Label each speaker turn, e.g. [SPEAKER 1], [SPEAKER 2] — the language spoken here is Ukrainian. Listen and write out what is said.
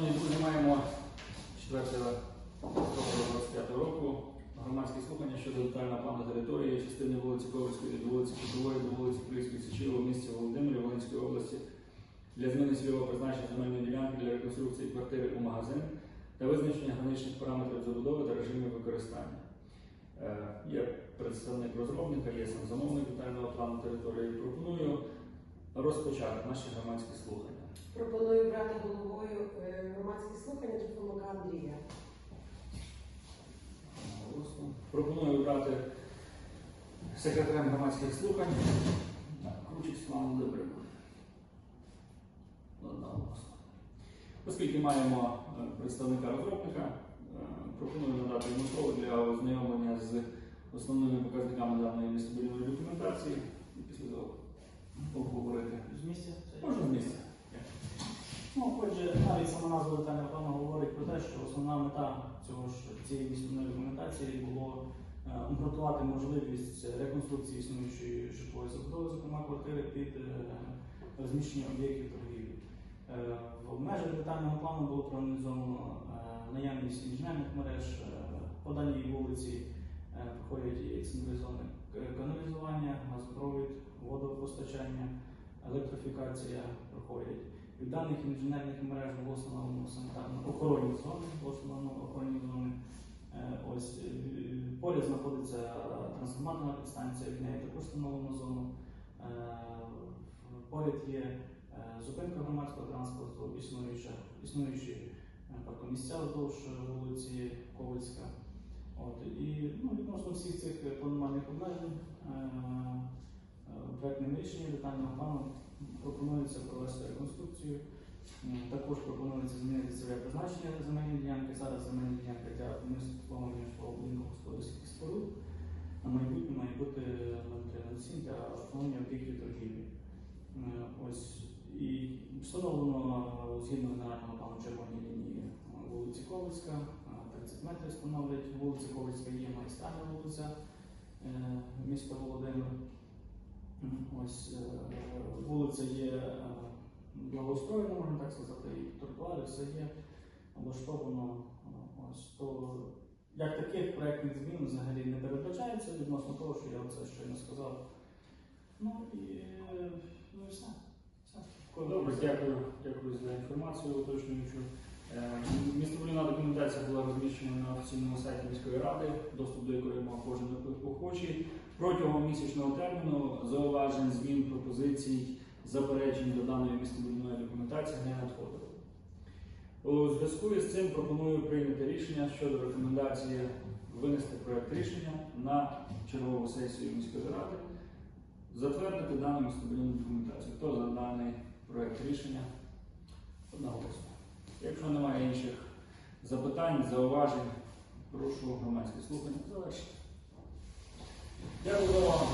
[SPEAKER 1] шановні друзі, маємо 4-25 року громадські слухання щодо детального плану території частини вулиці Ковальської від вулиці Кутової до вулиці Київської Січі у місті Володимирі Волинської області для зміни цільового призначення земельної ділянки для реконструкції квартири у магазин та визначення граничних параметрів забудови та режимів використання. Е, є представник розробника, є сам замовник детального плану території. Пропоную розпочати наші громадські слухання.
[SPEAKER 2] Пропоную брати головою е, громадські слухання Трифомака Андрія.
[SPEAKER 1] Пропоную обрати секретарем громадських слухань Кручик Світлану Володимирівну. Оскільки маємо е, представника розробника, е, пропоную надати йому слово для ознайомлення з основними показниками даної містобудівної документації і після того обговорити.
[SPEAKER 3] З місця?
[SPEAKER 1] Можна з місця.
[SPEAKER 3] Ну, отже, навіть сама назва детального плану говорить про те, що основна мета цього ж цієї містобудівної документації було е, обґрунтувати можливість реконструкції існуючої житлової забудови, зокрема квартири під е, розміщення об'єктів торгівлі. Е, В межах детального плану було проаналізовано наявність інженерних мереж, по даній вулиці проходять і централізоване каналізування, газопровід, водопостачання, електрифікація проходять. Від даних інженерних мереж було встановлено санітарно-охоронні зони, було встановлено охоронні зони. Е, Ось е, поряд знаходиться трансформаторна підстанція, в неї також встановлено зону. Е, Поряд є е, зупинка громадського транспорту, існуюча, існуючі е, паркомісця вздовж вулиці Ковальська. От, і ну, відносно всіх цих планувальних обмежень е, е, проектним рішенням детального плану пропонується провести реконструкцію. Також пропонується змінити цільове призначення земельної ділянки. Зараз земельна ділянка для обслуговування житлово-будинкових господарських споруд. На майбутнє має бути 0,307 для обслуговування об'єктів торгівлі. Е, Ось і встановлено е, згідно генерального плану червоні лінії е, вулиці Ковальська, е, 30 метрів становлять. Вулиця Ковальська є магістральна вулиця е, міста Володимир. Ось е, вулиця є е, благоустроєна, можна так сказати, і тротуари, все є облаштовано. е, Ось то як таких проєктних змін взагалі не передбачається відносно того, що я оце щойно сказав. Ну і, ну і все. все.
[SPEAKER 1] Добре, дякую, дякую за інформацію уточнюючу. Е, документація була розміщена на офіційному сайті міської ради, доступ до якої мав кожен охочий. Протягом місячного терміну зауважень, змін, пропозицій, заперечень до даної містобудівної документації не надходило. У зв'язку із цим пропоную прийняти рішення щодо рекомендації винести проект рішення на чергову сесію міської ради, затвердити дану містобудівну документацію. Хто за даний проект рішення? Одноголосно. Якщо немає інших запитань, зауважень, прошу громадське слухання завершити. Дякую за увагу.